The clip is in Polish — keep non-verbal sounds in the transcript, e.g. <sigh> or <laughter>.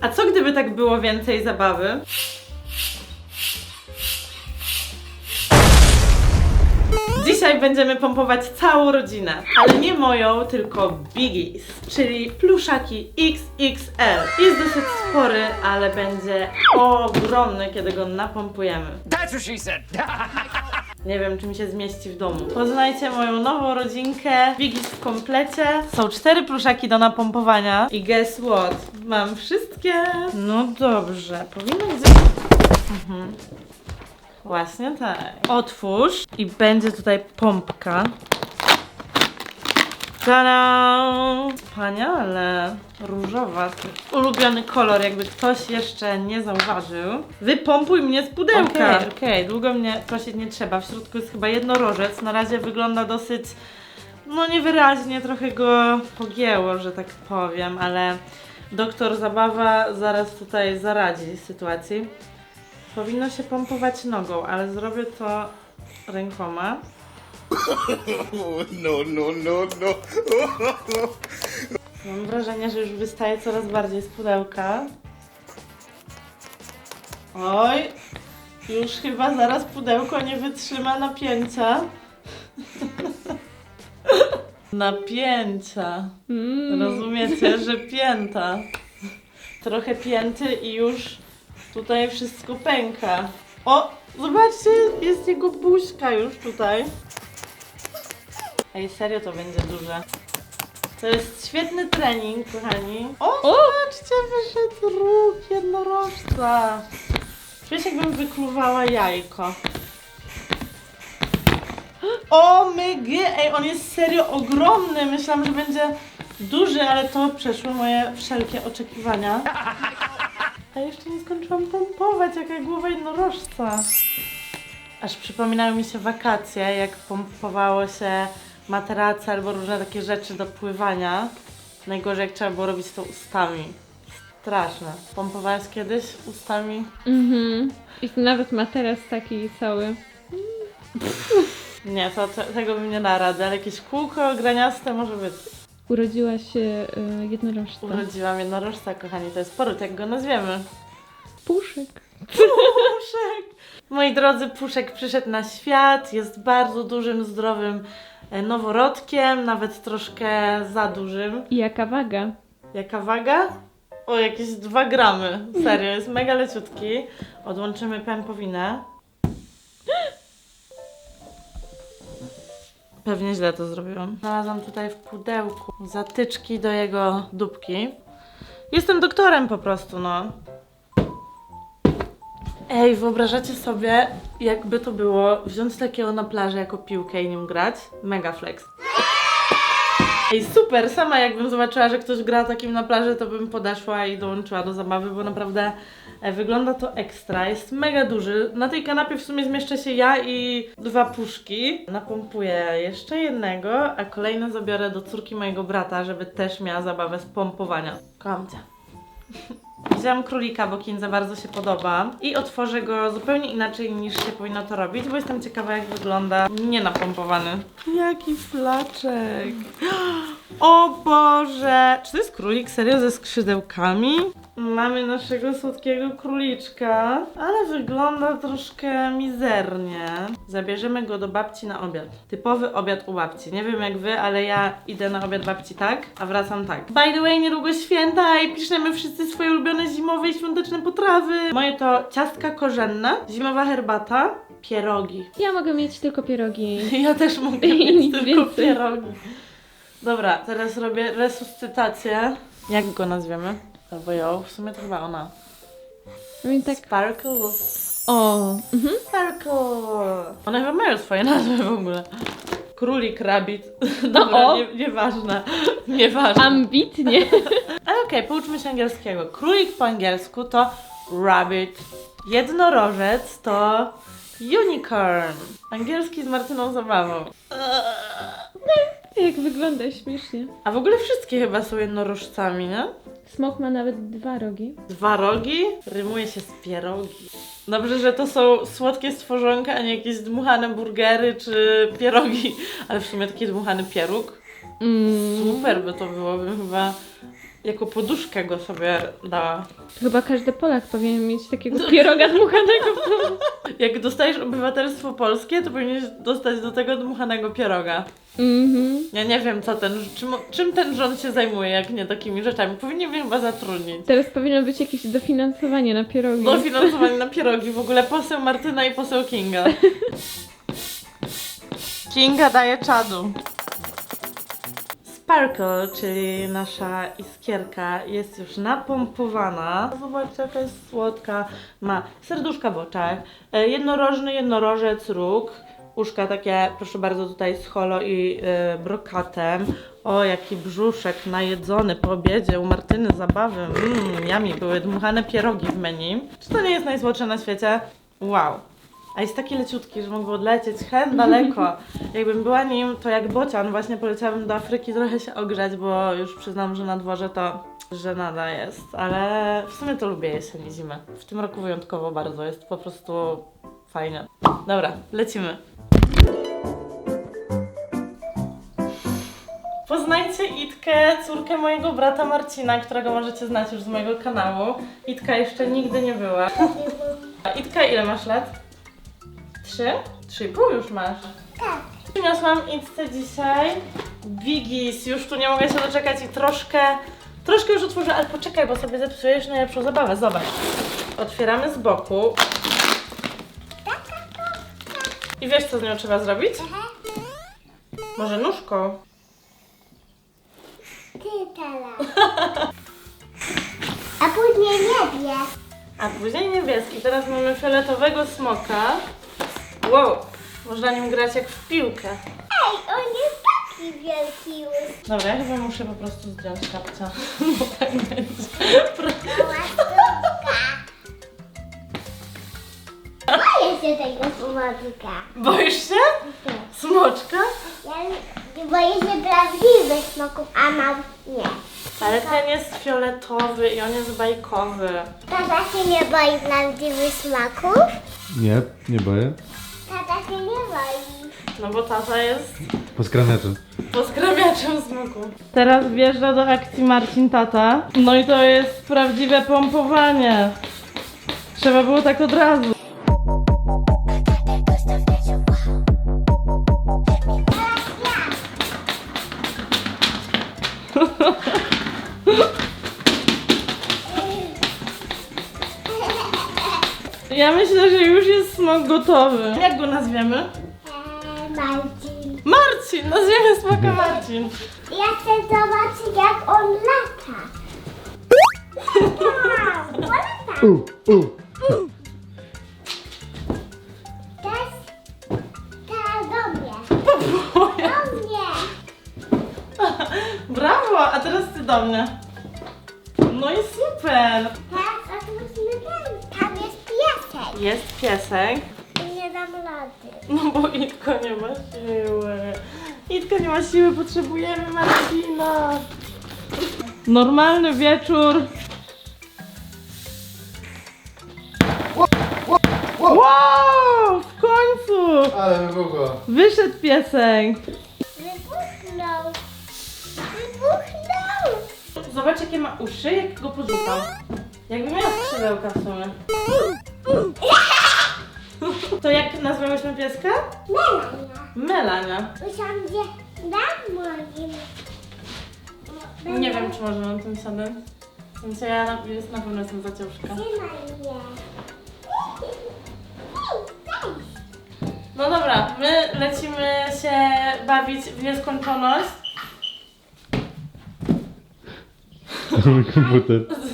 A co gdyby tak było więcej zabawy? Dzisiaj będziemy pompować całą rodzinę, ale nie moją, tylko Biggies, czyli pluszaki XXL. Jest dosyć spory, ale będzie ogromny, kiedy go napompujemy. That's what she said. <laughs> Nie wiem, czy mi się zmieści w domu. Poznajcie moją nową rodzinkę. Biggies w komplecie. Są cztery pluszaki do napompowania. I guess what? Mam wszystkie. No dobrze, powinno gdzieś... Mhm. Właśnie tak. Otwórz i będzie tutaj pompka. Tada! Wspaniale! Różowa. Ulubiony kolor, jakby ktoś jeszcze nie zauważył. Wypompuj mnie z pudełka! Okej, okej, długo mnie prosić nie trzeba. W środku jest chyba jednorożec. Na razie wygląda dosyć, no niewyraźnie, trochę go pogięło, że tak powiem, ale doktor Zabawa zaraz tutaj zaradzi sytuacji. Powinno się pompować nogą, ale zrobię to rękoma. No, no, no, no. Mam wrażenie, że już wystaje coraz bardziej z pudełka. Oj, już chyba zaraz pudełko nie wytrzyma napięcia. Napięcia. Rozumiecie, że pięta. Trochę pięty i już tutaj wszystko pęka. O, zobaczcie, jest jego buźka już tutaj. Ej, serio to będzie duże. To jest świetny trening, kochani. O, zobaczcie, wyszedł róg jednorożca. Czuję się jakbym wykluwała jajko. O mygy! Ej, on jest serio ogromny. Myślałam, że będzie duży, ale to przeszło moje wszelkie oczekiwania. A jeszcze nie skończyłam pompować, jaka głowa jednorożca. Aż przypominają mi się wakacje, jak pompowało się materace albo różne takie rzeczy do pływania. Najgorzej jak trzeba było robić to ustami. Straszne. Pompowałeś kiedyś ustami? Mhm. I nawet materac taki cały. Nie, to, to tego bym nie da rady, ale jakieś kółko graniaste może być. Urodziła się y, jednorożca. Urodziłam jednorożca, kochani, to jest poród, jak go nazwiemy. Puszek. Puszek! Moi drodzy, Puszek przyszedł na świat, jest bardzo dużym, zdrowym noworodkiem, nawet troszkę za dużym. I jaka waga? Jaka waga? O, jakieś 2 gramy. Serio, jest mega leciutki. Odłączymy pępowinę. Pewnie źle to zrobiłam. Znalazłam tutaj w pudełku zatyczki do jego dupki. Jestem doktorem po prostu, no. Ej, wyobrażacie sobie, jakby to było wziąć takiego na plaży jako piłkę i nim grać? Mega flex. Ej, super! Sama jakbym zobaczyła, że ktoś gra takim na plaży, to bym podeszła i dołączyła do zabawy, bo naprawdę e, wygląda to ekstra. Jest mega duży. Na tej kanapie w sumie zmieszczę się ja i dwa puszki. Napompuję jeszcze jednego, a kolejny zabiorę do córki mojego brata, żeby też miała zabawę z pompowania. Kocham cię. <laughs> Wzięłam królika, bo Kin za bardzo się podoba i otworzę go zupełnie inaczej niż się powinno to robić, bo jestem ciekawa jak wygląda nie napompowany. Jaki flaczek! O Boże! Czy to jest królik serio ze skrzydełkami? Mamy naszego słodkiego króliczka, ale wygląda troszkę mizernie. Zabierzemy go do babci na obiad. Typowy obiad u babci. Nie wiem jak wy, ale ja idę na obiad babci tak, a wracam tak. By the way, niedługo święta i piszemy wszyscy swoje ulubione zimowe i świąteczne potrawy. Moje to ciastka korzenne, zimowa herbata, pierogi. Ja mogę mieć tylko pierogi. <laughs> Ja też mogę I mieć nic tylko więcej. pierogi. Dobra, teraz robię resuscytację. Jak go nazwiemy? Albo ją, w sumie to chyba ona. No tak. Sparkle. O. Mhm. Sparkle. One chyba mają swoje nazwy w ogóle. Królik, rabbit. Dobra, o. nie, nieważne. Nieważne. Ambitnie. <laughs> Ale okej, pouczmy się angielskiego. Królik po angielsku to rabbit. Jednorożec to unicorn. Angielski z Martyną Zabawą. Jak wygląda śmiesznie. A w ogóle wszystkie chyba są jednorożcami, nie? Smok ma nawet dwa rogi. Dwa rogi rymuje się z pierogi. Dobrze, że to są słodkie stworzonka, a nie jakieś dmuchane burgery czy pierogi. Ale w sumie taki dmuchany pieróg. Mm. Super by to było, bym chyba jako poduszkę go sobie dała. Chyba każdy Polak powinien mieć takiego pieroga <laughs> dmuchanego w domu. Jak dostajesz obywatelstwo polskie, to powinieneś dostać do tego dmuchanego pieroga. Mhm. Ja nie wiem, co ten, czym, czym ten rząd się zajmuje, jak nie takimi rzeczami. Powinien mnie chyba zatrudnić. Teraz powinno być jakieś dofinansowanie na pierogi. Dofinansowanie na <laughs> pierogi. W ogóle poseł Martyna i poseł Kinga. <laughs> Kinga daje czadu. Sparkle, czyli nasza iskierka, jest już napompowana. Zobaczcie, jaka jest słodka. Ma serduszka w oczach, e, jednorożny jednorożec róg, uszka takie, proszę bardzo, tutaj z holo i e, brokatem. O, jaki brzuszek najedzony po obiedzie u Martyny zabawy. Mmm, yummy, były dmuchane pierogi w menu. Czy to nie jest najsłodsze na świecie? Wow. A jest taki leciutki, że mógłby odlecieć hen daleko. <laughs> Jakbym była nim, to jak bocian właśnie poleciałabym do Afryki trochę się ogrzać, bo już przyznam, że na dworze to żenada jest. Ale w sumie to lubię jesień i zimę. W tym roku wyjątkowo bardzo, jest po prostu fajnie. Dobra, lecimy. Poznajcie Itkę, córkę mojego brata Marcina, którego możecie znać już z mojego kanału. Itka jeszcze nigdy nie była. <laughs> Itka, ile masz lat? Trzy? Trzy i pół już masz. Tak. Przyniosłam Itce dzisiaj Bigis. Już tu nie mogę się doczekać i troszkę, troszkę już otworzę, ale poczekaj, bo sobie zepsujesz najlepszą zabawę. Zobacz. Otwieramy z boku. I wiesz, co z nią trzeba zrobić? Może nóżką? Ty teraz. A później niebie. A później niebieski. Teraz mamy fioletowego smoka. Wow, można nim grać jak w piłkę. Ej, on jest taki wielki już. Dobra, ja chyba muszę po prostu zdjąć kapcia. <laughs> Bo tak będzie. Mała stówka. Boję się tego smoczka. Boisz się? Smoczka? Ja boję się prawdziwych smoków, a mam nie. Ale ten jest fioletowy i on jest bajkowy. Tata się nie boi prawdziwych smoków? Nie, nie boję. Tata się nie boi. No bo tata jest Poskramiaczem. pozgrabiaczem smoku. Teraz wjeżdża do akcji Marcin Tata. No i to jest prawdziwe pompowanie. Trzeba było tak od razu. Ja <laughs> myślę, że już jest smok gotowy. Jak go nazwiemy? Marcin. Marcin! Nazwiemy smoka Marcin. Ja chcę zobaczyć jak on lata. Wow, polata. U, u. Teraz, teraz do mnie. Do mnie. Brawo! A teraz ty do mnie. No i super! Teraz otwórzmy ten. Jest piesek. Nie dam lody. No bo Itko nie ma siły. Itko nie ma siły, potrzebujemy Marcina. Normalny wieczór. Wow! W końcu! Ale wybuchło. Wyszedł piesek. Wybuchnął. Wybuchnął. Zobacz jakie ma uszy, jak go porzucał. Jakby miał skrzydełka w sumie. <laughs> To jak nazwałyśmy pieska? Melania. Melania. Usiądzie na moim. Nie wiem, czy można na tym siadać. W sensie ja na, jest na pewno jestem za ciężka. Trzymaj mnie. No dobra, my lecimy się bawić w nieskończoność. <laughs> Mój komputer. <laughs>